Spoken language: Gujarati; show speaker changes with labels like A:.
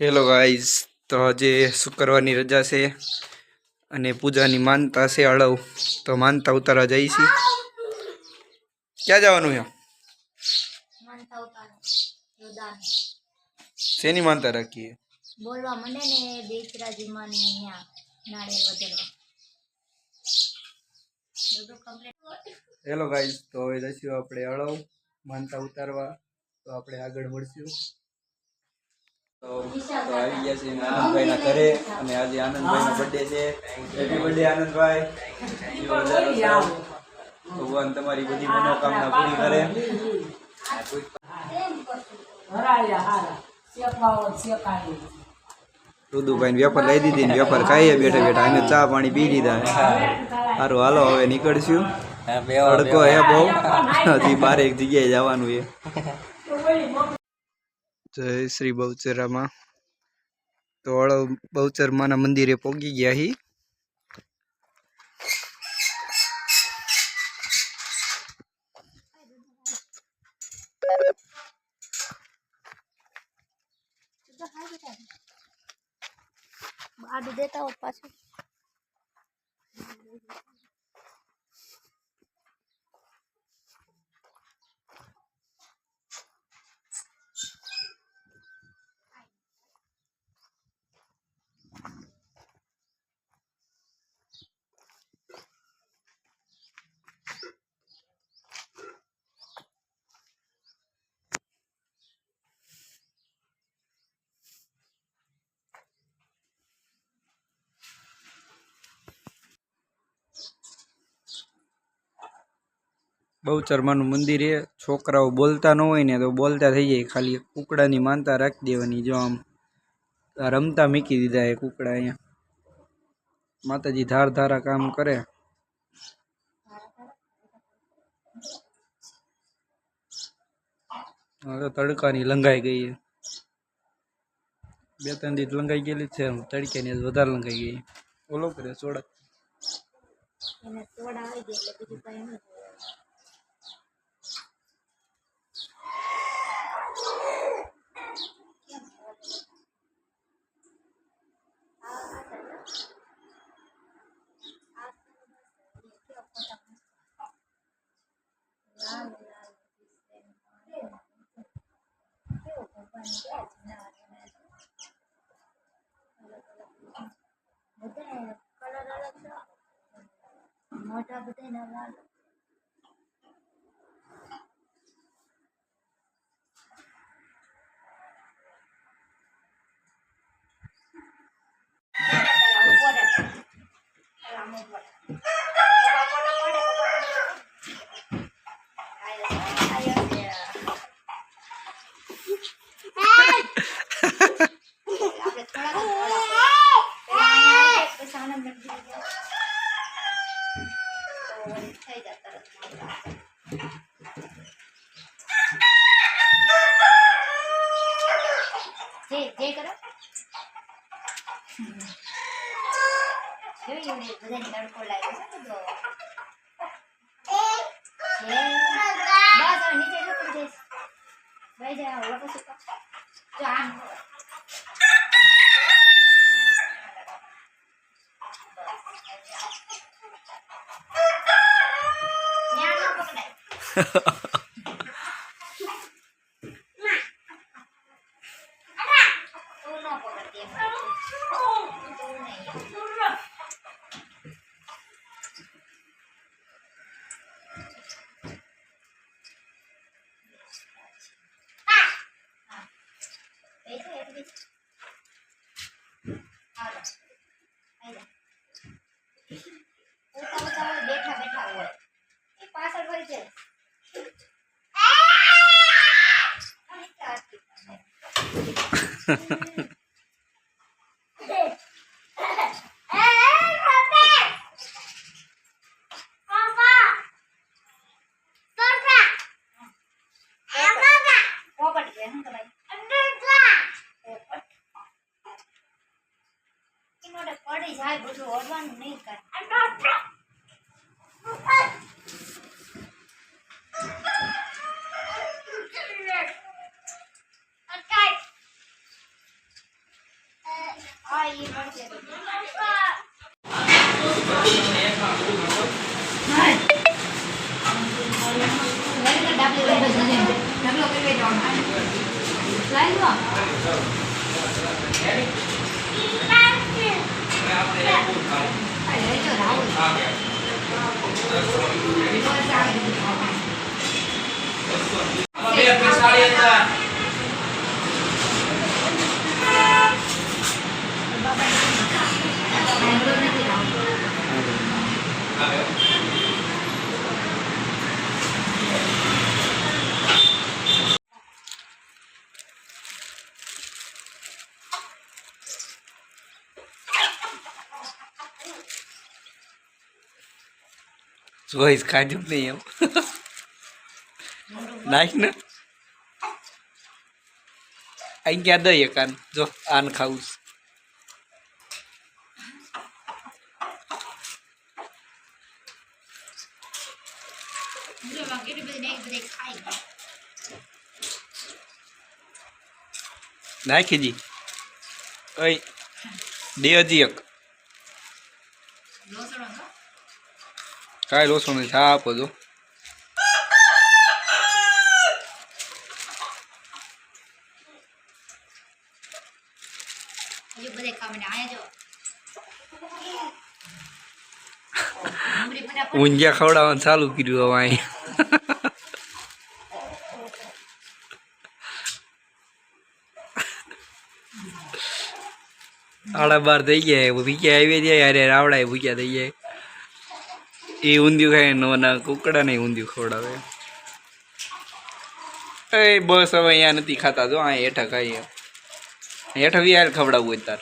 A: હેલો ગાઈઝ તો આજે શુક્રવારની રજા છે અને પૂજાની માનતા છે અળવ. તો માનતા ઉતારવા જઈ છીએ ક્યાં જવાનું છે? શેની માનતા રાખીએ?
B: બોલવા મને ને બેચરાજી માની ન્યા નાળિયેર વધેરવા
A: હેલો ગાઈઝ તો હવે જઈશું આપણે અળવ. માનતા ઉતારવા. તો આપણે આગળ મળશું તો તો આવી ગયા છે આનંદભાઈના ઘરે અને આજે આનંદભાઈનો બર્થડે છે. Happy birthday Anandbhai. ભગવાન તમારી બધી મનોકામના પૂરી કરે. રુદુભાઈ વેપાર લઈ દીધી ને વેપાર ખાઈએ બેઠા બેઠા અમે ચા પાણી પી લીધા. સારું હાલો હવે નીકળશું. તડકો હે બહુ. હજી બારે એક જગ્યાએ જવાનું છે. જય શ્રી બહુચરામાં. તો હળવ બહુચરમાના મંદિરે પહોંચી ગયા હી.
B: આડું દેતા હોત પાછું.
A: બહુચરમાનું મંદિર એ, છોકરાઓ બોલતા ન હોય ને તો બોલતા થઈ જાય. ખાલી કુકડાની માનતા રાખી દેવાની, જો આમ રમતા મૂકી દીધા એ કુકડા અહીંયા. માતાજી ધાર ધારા કામ કરે. હવે તડકાની લંગાઈ ગઈ છે. બે ત્રણ દીધ લંગાઈ ગયેલી છે તડક્યાની વધારે લંગાઈ ગઈ. ઓલો કરે સોડા
B: એને તોડા આવી ગઈ એટલે બીજું કઈ નહીં બધા કલર અલગ છે મોટા બધા ના લાલ આપણે થઈ જાય તરત જે જે કરો. ને બધાને તડકો લાગ્યો છે, બધો. બસ નીચે જો પડી જઈશ ભાઈ જાય ઓલો પછી. જો કરો. ન્યા ન પકડાય તું પડી જાય બધું ઓડવાનું નહીં કરે પોપટ છે શું કહેવાય પોપટ ઈ મોઢે પડી જાય બધું ઓઢવાનું નહીં કાંઈ કરી બેઠો લઈ લો અરે લેજો રાહુલ મેંગો નથી રાહુલ
A: જોઈશ ખાધું નહીં એમ. નાખ ને. અહીં ક્યાં દઈએ કાન? જો, આન ખાવું નાખીજી ઓય, દે હજી એક
B: લોસડો તો
A: કાંઈ લોસો નહીં હા આપો જો ઊંઝા ખવડાવવાનું ચાલુ કર્યું હવે અહીં આડા બાર થઈ ગયા ભૂક્યા આવી જાય અરે રાવડા ભૂખ્યા થઈ જાય એ ઊંધિયું ખાય કુકડા નહીં ઊંધિયું ખવડાવે. એ બસ હવે અહીંયા નથી ખાતા, જો આ હેઠા ખાઈએ. હેઠા વિહાર ખવડાવવું હોય તાર.